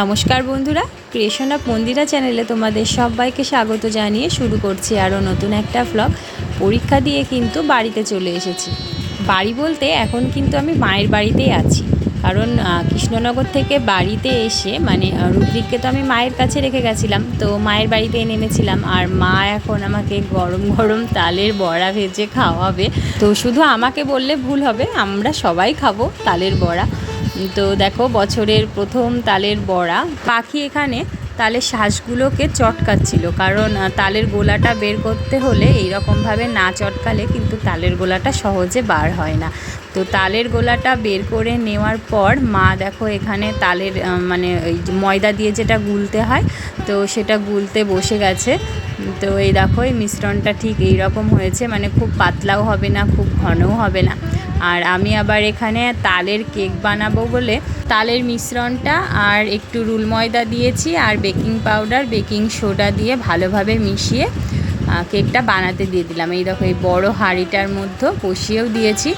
নমস্কার বন্ধুরা creation of মন্দিরা চ্যানেলে তোমাদের সবাইকে স্বাগত জানিয়ে শুরু করছি আরও নতুন একটা ব্লগ পরীক্ষা দিয়ে কিন্তু বাড়িতে চলে এসেছি। বাড়ি বলতে এখন কিন্তু আমি মায়ের বাড়িতেই আছি। কারণ কৃষ্ণনগর থেকে বাড়িতে এসে মানে রুদ্রিককে তো আমি মায়ের কাছে রেখে গেছিলাম, তো মায়ের বাড়িতে নেমেছিলাম আর মা এখন আমাকে গরম গরম তালের বড়া ভেজে খাওয়াবে। তো শুধু আমাকে বললে ভুল হবে, আমরা সবাই খাব তালের বড়া। তো দেখো, বছরের প্রথম তালের বড়া। পাখি এখানে তালের শ্বাসগুলোকে চটকাচ্ছিল। কারণ তালের গোলাটা বের করতে হলে এইরকমভাবে না চটকালে কিন্তু তালের গোলাটা সহজে বার হয় না। তো তালের গোলাটা বের করে নেওয়ার পর মা দেখো এখানে তালের মানে ওই ময়দা দিয়ে যেটা গুলতে হয়, তো সেটা গুলতে বসে গেছে। তো এই দেখো, এই মিশ্রণটা ঠিক এই রকম হয়েছে মানে খুব পাতলাও হবে না, খুব ঘনও হবে না। আর আমি আবার এখানে তালের কেক বানাবো বলে তালের মিশ্রণটা আর একটু রুল ময়দা দিয়েছি আর বেকিং পাউডার, বেকিং সোডা দিয়ে ভালোভাবে মিশিয়ে কেকটা বানাতে দিয়ে দিলাম। এই দেখো, এই বড় হাঁড়িটার মধ্যে বসিয়েও দিয়েছি।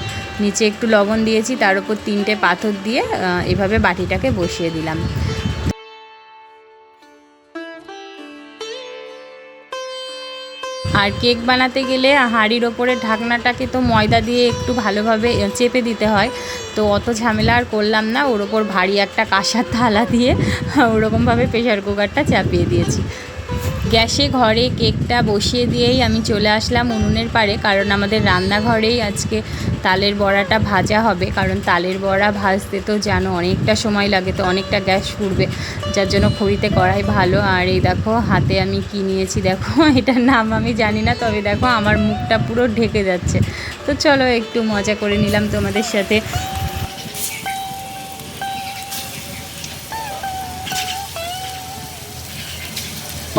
নিচে একটু লবণ দিয়েছি, তার উপর তিনটে পাথর দিয়ে এভাবে বাটিটাকে বসিয়ে দিলাম। আর কেক বানাতে গেলে হাঁড়ির ওপরে ঢাকনাটাকে তো ময়দা দিয়ে একটু ভালোভাবে চেপে দিতে হয়। তো অত ঝামেলা আর করলাম না। ওর ওপর ভারী একটা কাঁসার থালা দিয়ে ওরকমভাবে প্রেশার কুকারটা চাপিয়ে দিয়েছি। গ্যাসে ঘরে কেকটা বসিয়ে দিয়েই আমি চলে আসলাম উনুনের পাড়ে, কারণ আমাদের রান্নাঘরেই আজকে তালের বড়াটা ভাজা হবে। কারণ তালের বড়া ভাজতে তো জানো অনেকটা সময় লাগে, তো অনেকটা গ্যাস পুড়বে। যার জন্য খড়িতে করাই ভালো। আর এই দেখো, হাতে আমি কি নিয়েছি দেখো, এটার নাম আমি জানি না, তবে দেখো আমার মুখটা পুরো ঢেকে যাচ্ছে। তো চলো একটু মজা করে নিলাম তোমাদের সাথে।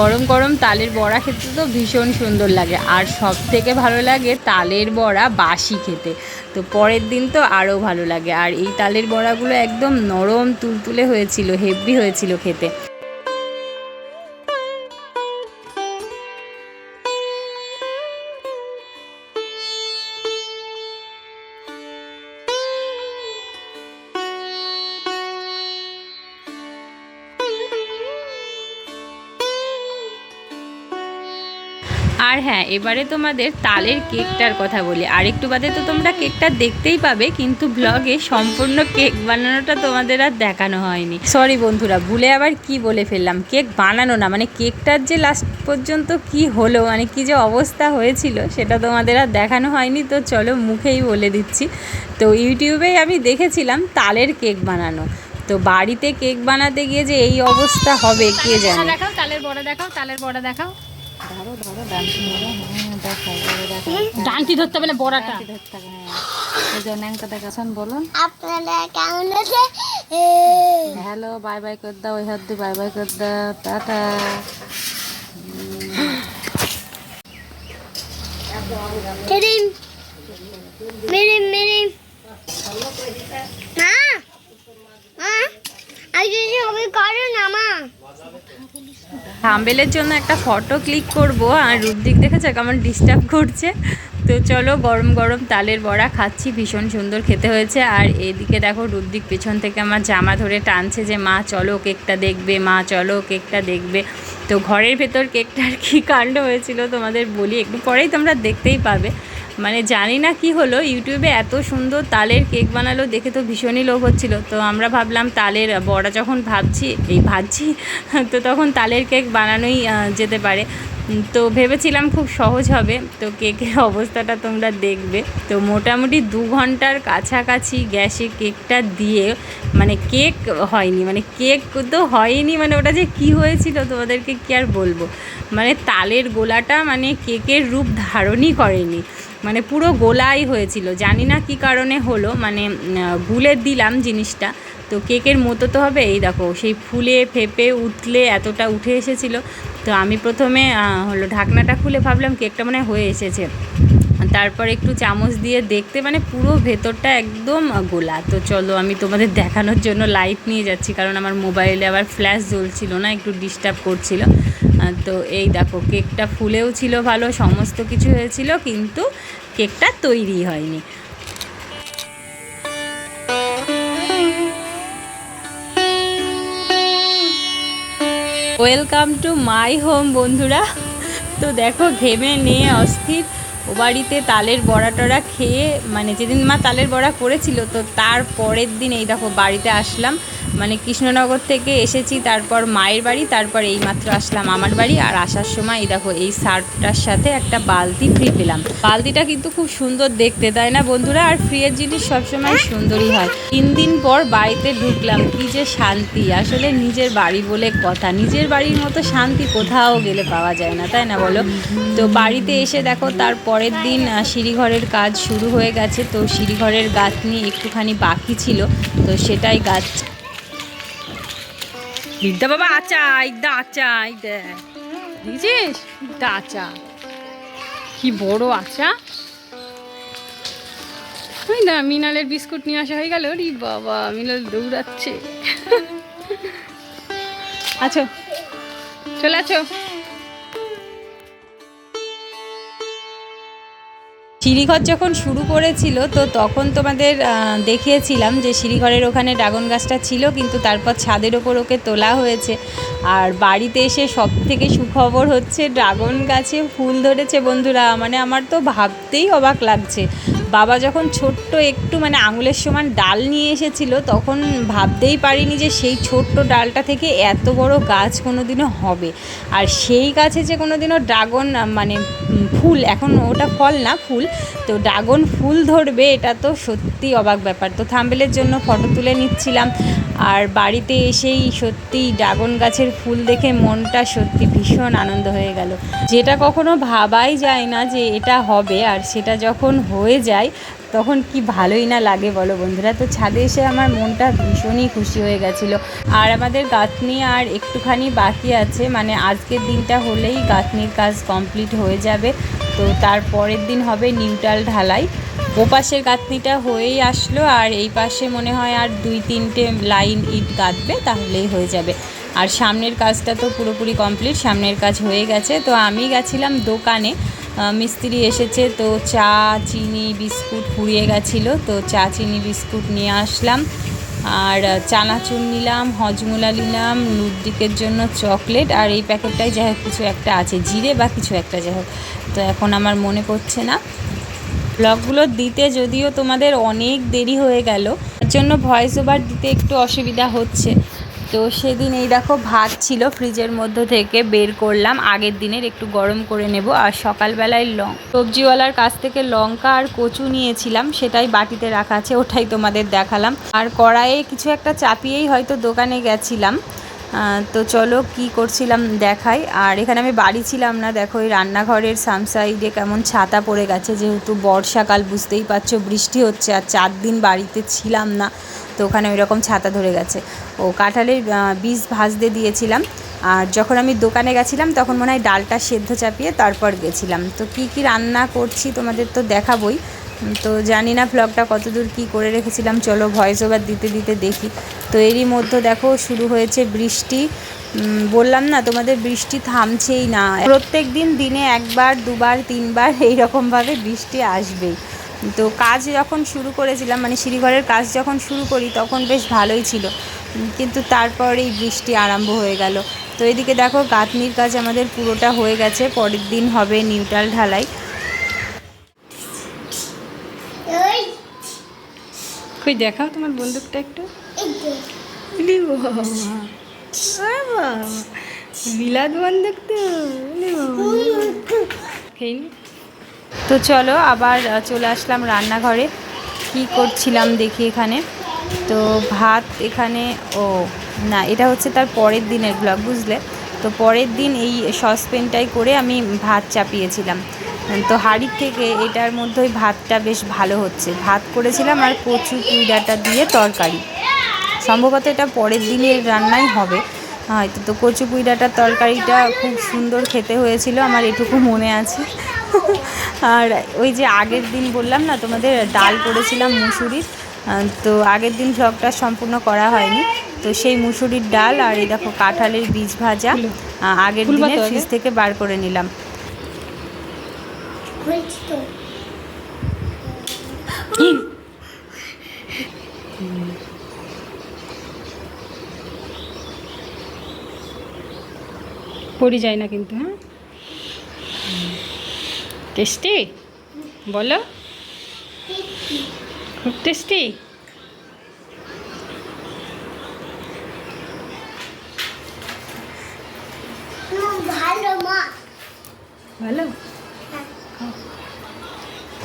গরম গরম তালের বড়া খেতে তো ভীষণ সুন্দর লাগে। আর সব থেকে ভালো লাগে তালের বড়া বাসি খেতে। তো পরের দিন তো আরও ভালো লাগে। আর এই তালের বড়াগুলো একদম নরম, তুলতুলে হয়েছিল, হেভি হয়েছিল খেতে। হ্যাঁ এবারে তোমাদের তালের কেকটার কথা বলি। আর একটু বাদে তো তোমরা কেকটা দেখতেই পাবে, কিন্তু ব্লগে সম্পূর্ণ কেক বানানোটা তোমাদের আর দেখানো হয়নি। সরি বন্ধুরা, ভুলে আবার কি বলে ফেললাম? কেক বানানো না মানে কেকটার যে লাস্ট পর্যন্ত কি হলো মানে কি যে অবস্থা হয়েছিল, সেটা তোমাদের আর দেখানো হয়নি, তো চলো মুখেই বলে দিচ্ছি। তো ইউটিউবেই আমি দেখেছিলাম তালের কেক বানানো। তো বাড়িতে কেক বানাতে গিয়ে যে এই অবস্থা হবে, কে জানে? দেখাও, তালের বড়া দেখাও, তালের বড়া দেখাও। ধরো ধরো ডান্সি ধরো হ্যাঁ দেখো ডান্টি ধরতে হবে না বড়াটা। ধরতে হবে হ্যাঁ। এই যে ন্যাংটা দেখাছেন বলুন। আপনারা কেমন আছে হ্যালো বাই বাই করে দাও ওই হাত দিয়ে বাই বাই করে দাও টাটা। মেরিম মেরিম মেরিম। মা মা। থাম্বেলের জন্য একটা ফটো ক্লিক করব, আর রূপদিক দেখেছে কেমন ডিস্টার্ব করছে? তো চলো গরম গরম তালের বড়া খাচ্ছি, ভীষণ সুন্দর খেতে হয়েছে। আর এদিকে দেখো রূপদিক পেছন থেকে আমার জামা ধরে টানছে যে, মা, চলো কেকটা দেখবে, মা, চলো কেকটা দেখবে। তো ঘরের ভেতর কেকটার কী কাণ্ড হয়েছিল তোমাদের বলি, একটু পরেই তোমরা দেখতেই পাবে। মানে জানি না কি হলো, ইউটিউবে এত সুন্দর তালের কেক বানালো দেখে তো ভীষণই লোভ হচ্ছিল। তো আমরা ভাবলাম তালের বড়া যখন ভাবছি, এই ভাবছি, তো তখন তালের কেক বানানোই যেতে পারে। তো ভেবেছিলাম খুব সহজ হবে, তো কেকের অবস্থাটা তোমরা দেখবে। তো মোটামুটি দু ঘণ্টার কাছাকাছি গ্যাসে কেকটা দিয়ে মানে কেক হয়নি মানে কেক তো হয়নি মানে ওটা যে কি হয়েছিল তোমাদেরকে কি আর বলব? মানে তালের গোলাটা মানে কেকের রূপ ধারণই করেনি। মানে পুরো গোলাই হয়েছিল। জানি না কি কারণে হলো মানে গুলে দিলাম জিনিসটা। তো কেকের মতো তো হবে, এই দেখো, সেই ফুলে, ফেপে উঠলে এতটা উঠে এসেছিল। তো আমি প্রথমে হলো ঢাকনাটা খুলে ভাবলাম কেকটা মানে হয়ে এসেছে। তারপর একটু চামচ দিয়ে দেখতে মানে পুরো ভেতরটা একদম গোলা। তো চলো, আমি তোমাদের দেখানোর জন্য লাইট নিয়ে যাচ্ছি, কারণ আমার মোবাইলে আবার ফ্ল্যাশ জ্বলছিল না, একটু ডিস্টার্ব করছিল। তো এই দেখো, কেকটা ফুলেও ছিল ভালো, সমস্ত কিছু হয়েছিল, কিন্তু কেকটা তৈরি হয়নি। ওয়েলকাম টু মাই হোম বন্ধুরা। তো দেখো, ঘেমে নিয়ে অস্থির। ও বাড়িতে তালের বড়া টড়া খেয়ে মানে যেদিন মা তালের বড়া করেছিল, তো তার পরের দিন এই দেখো, বাড়িতে আসলাম। মানে কৃষ্ণনগর থেকে এসেছি, তারপর মায়ের বাড়ি, তারপর এই মাত্র আসলাম আমার বাড়ি। আর আসার সময় এই দেখো, এই শার্টটার সাথে একটা বালতি ফ্রি পেলাম। বালতিটা কিন্তু খুব সুন্দর দেখতে, তাই না বন্ধুরা? আর ফ্রিয়ের জিনিস সবসময় সুন্দরই হয়। তিন দিন পর বাড়িতে ঢুকলাম, কি যে শান্তি। আসলে নিজের বাড়ি বলে কথা, নিজের বাড়ির মতো শান্তি কোথাও গেলে পাওয়া যায় না, তাই না বলো? তো বাড়িতে এসে দেখো, তার পরের দিন সিঁড়িঘরের কাজ শুরু হয়ে গেছে। তো সিঁড়িঘরের গাছ নিয়ে একটুখানি বাকি ছিল, তো সেটাই গাছ ইদা বাবা, আচা ইদা আচা ইদা বুঝেছিস এটা আচা। কি বড় আচা। ওই না মিনালের বিস্কুট নিয়ে আসা হয়ে গেল। রি বাবা, মিনাল দৌড়াচ্ছে। আছো চলে আছো। সিঁড়িঘর যখন শুরু করেছিল, তো তখন তোমাদের দেখিয়েছিলাম যে সিঁড়িঘরের ওখানে ড্রাগন গাছটা ছিল, কিন্তু তারপর ছাদের ওপর ওকে তোলা হয়েছে। আর বাড়িতে এসে সব থেকে সুখবর হচ্ছে, ড্রাগন গাছে ফুল ধরেছে বন্ধুরা। মানে আমার তো ভাবতেই অবাক লাগছে। বাবা যখন ছোট্ট একটু মানে আঙুলের সমান ডাল নিয়ে এসেছিল, তখন ভাবতেই পারিনি যে সেই ছোট্ট ডালটা থেকে এত বড় গাছ কোনো দিনও হবে। আর সেই গাছে যে কোনো দিনও ড্রাগন মানে ফুল, এখন ওটা ফল না, ফুল, তো ড্রাগন ফুল ধরবে, এটা তো সত্যি অবাক ব্যাপার। তো থাম্বেলের জন্য ফটো তুলে নিচ্ছিলাম। আর বাড়িতে এসেই সত্যি ড্রাগন গাছের ফুল দেখে মনটা সত্যি ভীষণ আনন্দ হয়ে গেল। যেটা কখনো ভাবাই যায় না যে এটা হবে, আর সেটা যখন হয়ে যায় তখন কি ভালোই না লাগে বলো বন্ধুরা? তো ছাদে এসে আমার মনটা ভীষণই খুশি হয়ে গেছিল। আর আমাদের গাঁথনি আর একটুখানি বাকি আছে মানে আজকের দিনটা হলেই গাঁথনির কাজ কমপ্লিট হয়ে যাবে। তো তার পরের দিন হবে নিউটাল ঢালাই। ও পাশের গাঁথনিটা হয়েই আসলো, আর এই পাশে মনে হয় আর দুই তিনটে লাইন ইট গাঁথবে, তাহলেই হয়ে যাবে। আর সামনের কাজটা তো পুরোপুরি কমপ্লিট, সামনের কাজ হয়ে গেছে। তো আমি গেছিলাম দোকানে মিস্ত্রি এসেছে, তো চা, চিনি, বিস্কুট ফুরিয়ে গেছিল, তো চা, চিনি, বিস্কুট নিয়ে আসলাম। আর চানাচুর নিলাম, হজমোলা নিলাম নুডদিকের জন্য চকলেট, আর এই প্যাকেটটাই যাই হোক, কিছু একটা আছে, জিরে বা কিছু একটা যাই হোক। তো এখন আমার মনে পড়ছে না। ব্লগগুলো দিতে যদিও তোমাদের অনেক দেরি হয়ে গেল, তার জন্য ভয়েস ওভার দিতে একটু অসুবিধা হচ্ছে। তো সেদিন এই দেখো ভাত ছিল, ফ্রিজের মধ্য থেকে বের করলাম। আগের দিনের একটু গরম করে নেব। আর সকালবেলায় লং, সবজিওয়ালার কাছ থেকে লঙ্কা আর কচু নিয়েছিলাম, সেটাই বাটিতে রাখা আছে, ওটাই তোমাদের দেখালাম। আর কড়াইয়ে কিছু একটা চাপিয়েই হয়তো দোকানে গেছিলাম। তো চলো কি করছিলাম দেখাই। আর এখানে আমি বাড়ি ছিলাম না, দেখো এই রান্নাঘরের সাম সাইডে কেমন ছাতা পড়ে গেছে, যেহেতু বর্ষাকাল, বুঝতেই পারছ বৃষ্টি হচ্ছে। আর চার দিন বাড়িতে ছিলাম না। তো ওখানে ওই রকম ছাতা ধরে গেছে। ও কাঁঠালের বীজ ভাজতে দিয়েছিলাম। আর যখন আমি দোকানে গেছিলাম, তখন মনে হয় ডালটা সেদ্ধ চাপিয়ে তারপর গেছিলাম। তো কি কি রান্না করছি তোমাদের তো দেখাবই। তো জানি না ব্লগটা কতদূর কি করে রেখেছিলাম। চলো ভয়েস ওভার দিতে দিতে দেখি। তো এরই মধ্যে দেখো, শুরু হয়েছে বৃষ্টি। বললাম না, তোমাদের বৃষ্টি থামছেই না। প্রত্যেক দিন দিনে একবার, দুবার, তিনবার এইরকমভাবে বৃষ্টি আসবেই। তো কাজ যখন শুরু করেছিলাম মানে সিঁড়িঘরের কাজ যখন শুরু করি তখন বেশ ভালোই ছিল। কিন্তু তারপর এই বৃষ্টি আরম্ভ হয়ে গেল। তো এদিকে দেখো গাঁথনির কাজ আমাদের পুরোটা হয়ে গেছে। পরের দিন হবে নিউট্রাল ঢালাই। কই দেখাও তোমার বন্দুকটা একটু। বিলাত বন্দুক তো। খেয়ে নি। তো চলো আবার চলে আসলাম রান্নাঘরে। কি করছিলাম দেখি এখানে। তো ভাত এখানে, ও, না, এটা হচ্ছে তার পরের দিনের ব্লগ বুঝলে? তো পরের দিন এই সসপেনটাই করে আমি ভাত চাপিয়েছিলাম। তো হাঁড়ির থেকে এটার মধ্যে ওই ভাতটা বেশ ভালো হচ্ছে। ভাত করেছিলাম আর কচু কুইডাটা দিয়ে তরকারি। সম্ভবত এটা পরের দিনের রান্নাই হবে। হয়তো তো কচু কুইডাটার তরকারিটা খুব সুন্দর খেতে হয়েছিল, আমার এটুকু মনে আছে। আর ওই যে আগের দিন বললাম না তোমাদের ডাল করেছিলাম মুসুরির। তো আগের দিন ভ্লগটা সম্পূর্ণ করা হয়নি। তো সেই মুসুরির ডাল আর এই দেখো কাঁঠালের বীজ ভাজা আগের দিনে ফ্রিজ থেকে বার করে নিলাম। পড়ি যায় না কিন্তু হ্যাঁ? টেস্টি? বলো। খুব টেস্টি? ভালো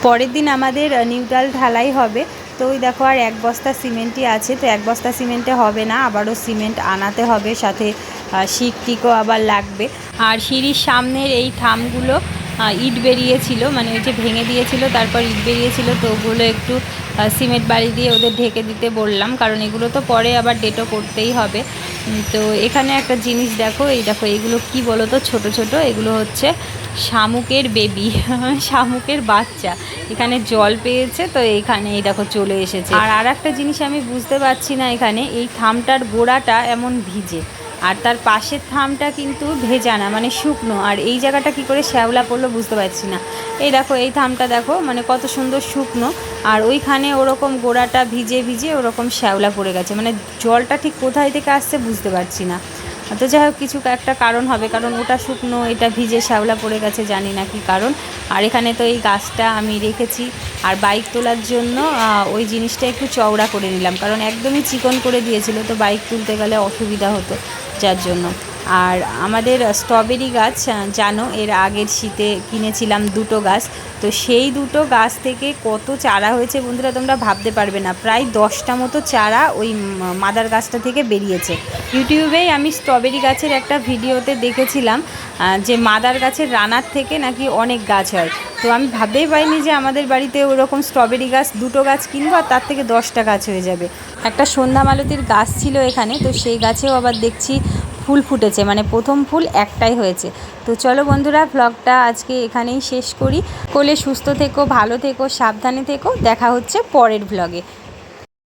পরের দিন আমাদের নিউট্রাল ঢালাই হবে। তো ওই দেখো আর এক বস্তা সিমেন্টই আছে। তো এক বস্তা সিমেন্টে হবে না আবারও সিমেন্ট আনাতে হবে। সাথে শিক টিকও আবার লাগবে। আর সিঁড়ির সামনের এই থামগুলো ইট বেরিয়েছিল মানে ওই যে ভেঙে দিয়েছিল, তারপর ইট বেরিয়েছিল, তো ওগুলো একটু সিমেন্ট বাড়ি দিয়ে ওদের ঢেকে দিতে বললাম, কারণ এগুলো তো পরে আবার ডেটো করতেই হবে। তো এখানে একটা জিনিস দেখো, এই দেখো, এগুলো কি বলো তো ছোট ছোট, এগুলো হচ্ছে শামুকের বেবি শামুকের বাচ্চা। এখানে জল পেয়েছে, তো এখানে এই দেখো চলে এসেছে। আর আর একটা জিনিস আমি বুঝতে পারছি না এখানে, এই থামটার গোড়াটা এমন ভিজে। আর তার পাশের থামটা কিন্তু ভেজা না মানে শুকনো। আর এই জায়গাটা কি করে শ্যাওলা পড়ল বুঝতে পারছি না। এই দেখো, এই থামটা দেখো মানে কত সুন্দর শুকনো। আর ওইখানে ওরকম গোড়াটা ভিজে ভিজে ওরকম শ্যাওলা পড়ে গেছে। মানে জলটা ঠিক কোথায় থেকে আসছে বুঝতে পারছি না। তো যাই হোক, কিছু একটা কারণ হবে, কারণ ওটা শুকনো, এটা ভিজে শ্যাওলা পড়ে গেছে, জানি না কি কারণ। আর এখানে তো এই গাছটা আমি রেখেছি। আর বাইক তোলার জন্য ওই জিনিসটা একটু চওড়া করে নিলাম, কারণ একদমই চিকন করে দিয়েছিল, তো বাইক তুলতে গেলে অসুবিধা হতো যার জন্য। আর আমাদের স্ট্রবেরি গাছ জানো, এর আগের শীতে কিনেছিলাম দুটো গাছ। তো সেই দুটো গাছ থেকে কত চারা হয়েছে বন্ধুরা তোমরা ভাবতে পারবে না। প্রায় দশটা মতো চারা ওই মাদার গাছটা থেকে বেরিয়েছে। ইউটিউবেই আমি স্ট্রবেরি গাছের একটা ভিডিওতে দেখেছিলাম যে মাদার গাছের রানার থেকে নাকি অনেক গাছ হয়। তো আমি ভাবতেই পারিনি যে আমাদের বাড়িতে ওরকম স্ট্রবেরি গাছ, দুটো গাছ কিনবো আর তার থেকে দশটা গাছ হয়ে যাবে। একটা সন্ধ্যা মালতির গাছ ছিল এখানে, তো সেই গাছেও আবার দেখছি ফুল ফুটেছে মানে প্রথম ফুল একটাই হয়েছে। তো চলো বন্ধুরা ব্লগটা আজকে এখানেই শেষ করি। কোলে সুস্থ থেকো, ভালো থেকো, সাবধানে থেকো। দেখা হচ্ছে পরের ব্লগে